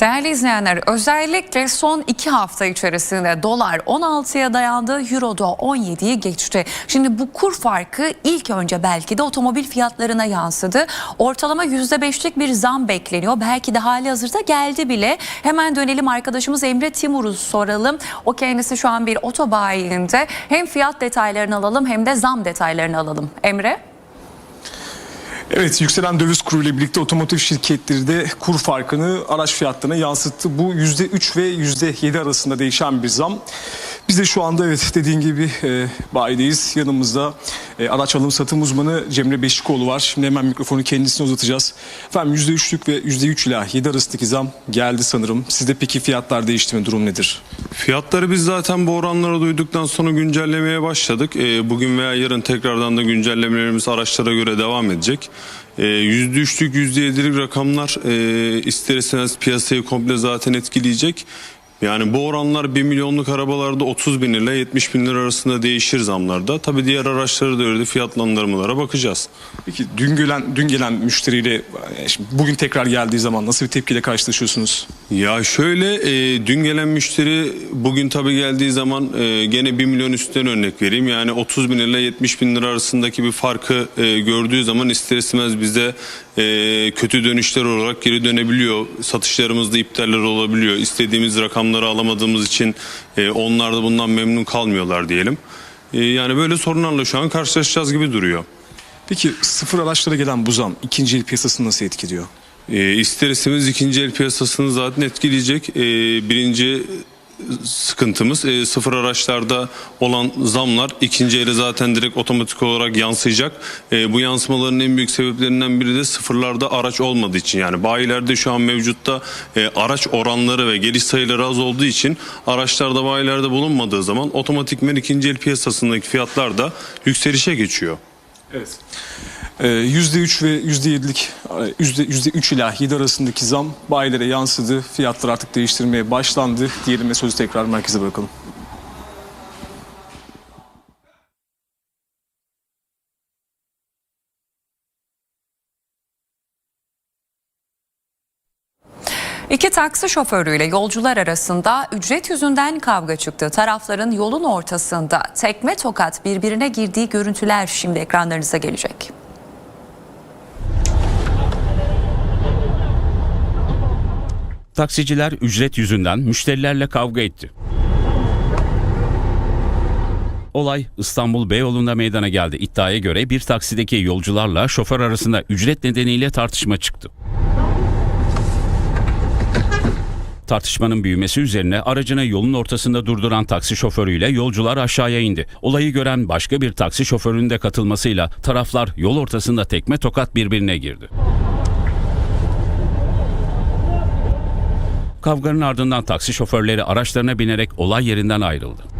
Değerli izleyenler özellikle son iki hafta içerisinde dolar 16'ya dayandı, euro da 17'yi geçti. Şimdi bu kur farkı ilk önce belki de otomobil fiyatlarına yansıdı. Ortalama %5'lik bir zam bekleniyor. Belki de hali hazırda geldi bile. Hemen dönelim arkadaşımız Emre Timur'u soralım. O kendisi şu an bir otobayinde. Hem fiyat detaylarını alalım hem de zam detaylarını alalım. Emre? Evet yükselen döviz kuru ile birlikte otomotiv şirketleri de kur farkını araç fiyatlarına yansıttı. Bu %3 ve %7 arasında değişen bir zam. Biz de şu anda evet dediğin gibi e, bayideyiz. Yanımızda e, araç alım satım uzmanı Cemre Beşikoğlu var. Şimdi hemen mikrofonu kendisine uzatacağız. Efendim %3'lük ve %3 ila 7 arasındaki zam geldi sanırım. Sizde peki fiyatlar değişti mi? Durum nedir? Fiyatları biz zaten bu oranları duyduktan sonra güncellemeye başladık. Ee, Bugün veya yarın tekrardan da güncellemelerimiz araçlara göre devam edecek. Ee, %3'lük %7'lik rakamlar e, ister istemez piyasayı komple zaten etkileyecek. Yani bu oranlar 1 milyonluk arabalarda 30 bin ile 70 bin lira arasında değişir zamlarda. Tabii diğer araçları da öyle fiyatlandırmalara bakacağız. Peki dün gelen dün gelen müşteriyle e, şimdi bugün tekrar geldiği zaman nasıl bir tepkiyle karşılaşıyorsunuz? Ya şöyle e, dün gelen müşteri bugün tabii geldiği zaman e, gene 1 milyon üstten örnek vereyim. Yani 30 bin ile 70 bin lira arasındaki bir farkı e, gördüğü zaman ister istemez bize e, kötü dönüşler olarak geri dönebiliyor. Satışlarımızda iptaller olabiliyor. İstediğimiz rakamları alamadığımız için e, onlar da bundan memnun kalmıyorlar diyelim. E, yani böyle sorunlarla şu an karşılaşacağız gibi duruyor. Peki sıfır araçlara gelen bu zam ikinci el piyasasını nasıl etkiliyor? E, ister istemez ikinci el piyasasını zaten etkileyecek. E, birinci sıkıntımız e, sıfır araçlarda olan zamlar ikinci ele zaten direkt otomatik olarak yansıyacak. E, bu yansımaların en büyük sebeplerinden biri de sıfırlarda araç olmadığı için. Yani bayilerde şu an mevcutta e, araç oranları ve geliş sayıları az olduğu için araçlarda bayilerde bulunmadığı zaman otomatikmen ikinci el piyasasındaki fiyatlar da yükselişe geçiyor. Evet. Ee, %3 ve %7'lik e, yüzde- %3 ila 7 arasındaki zam bayilere yansıdı. Fiyatlar artık değiştirmeye başlandı. Diyelim ve sözü tekrar merkeze bırakalım. İki taksi şoförüyle yolcular arasında ücret yüzünden kavga çıktı. Tarafların yolun ortasında tekme tokat birbirine girdiği görüntüler şimdi ekranlarınıza gelecek. Taksiciler ücret yüzünden müşterilerle kavga etti. Olay İstanbul Beyoğlu'nda meydana geldi. İddiaya göre bir taksideki yolcularla şoför arasında ücret nedeniyle tartışma çıktı. Tartışmanın büyümesi üzerine aracını yolun ortasında durduran taksi şoförüyle yolcular aşağıya indi. Olayı gören başka bir taksi şoförünün de katılmasıyla taraflar yol ortasında tekme tokat birbirine girdi. Kavganın ardından taksi şoförleri araçlarına binerek olay yerinden ayrıldı.